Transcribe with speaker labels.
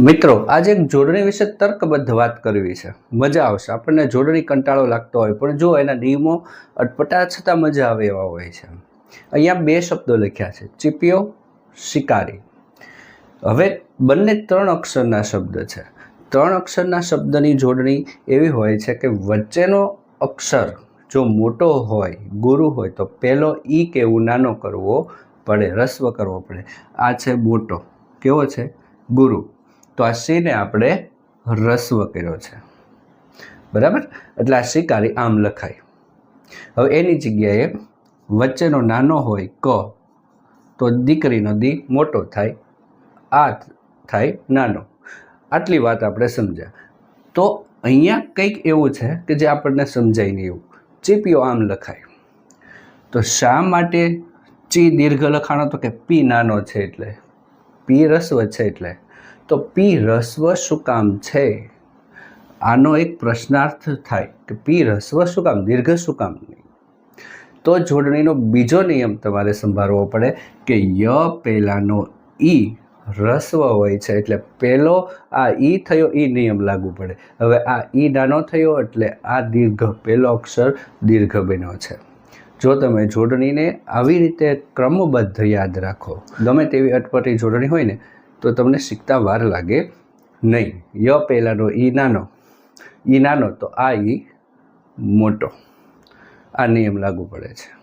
Speaker 1: મિત્રો, આજે એક જોડણી વિશે તર્કબદ્ધ વાત કરવી છે. મજા આવશે. આપણને જોડણી કંટાળો લાગતો હોય, પણ જો એના નિયમો અટપટા છતાં મજા આવે એવા હોય છે. અહીંયા બે શબ્દો લખ્યા છે. ચીપિયો, શિકારી. હવે બંને ત્રણ અક્ષરના શબ્દ છે. ત્રણ અક્ષરના શબ્દની જોડણી એવી હોય છે કે વચ્ચેનો અક્ષર જો મોટો હોય, ગુરુ હોય, તો પહેલો ઈ કેવું નાનો કરવો પડે, રસ્વ કરવો પડે. આ છે મોટો. કેવો છે? ગુરુ. તો આ સીને આપણે રસ્વ કર્યો છે. બરાબર? એટલે આ શિકારી આમ લખાય. હવે એની જગ્યાએ વચ્ચેનો નાનો હોય ક, તો દીકરીનો દી મોટો થાય, આ થાય નાનો. આટલી વાત આપણે સમજ્યા. તો અહીંયા કંઈક એવું છે કે જે આપણને સમજાય નહીં એવું. ચીપીઓ આમ લખાય. તો શા માટે ચી દીર્ઘ લખાણો તો કે પી નાનો છે એટલે? પી રસ્વ છે એટલે? તો પી રસ્વ શું કામ છે? આનો એક પ્રશ્નાર્થ થાય કે પી રસ્વ શું કામ? દીર્ઘ શું કામ તો જોડણીનો બીજો નિયમ તમારે સંભાળવો પડે કે ય પહેલાંનો ઈ રસ્વ હોય છે એટલે પહેલો આ ઈ થયો, ઈ નિયમ લાગુ પડે. હવે આ ઈ નાનો થયો એટલે આ દીર્ઘ, પહેલો અક્ષર દીર્ઘ બન્યો છે. જો તમે જોડણીને આવી રીતે ક્રમબદ્ધ યાદ રાખો, ગમે તેવી અટપટી જોડણી હોય ને, તો તમને શીખતા વાર લાગે નહીં. ય પહેલાંનો ઈ નાનો. ઈ નાનો તો આ ઈ મોટો. આ નિયમ લાગુ પડે છે.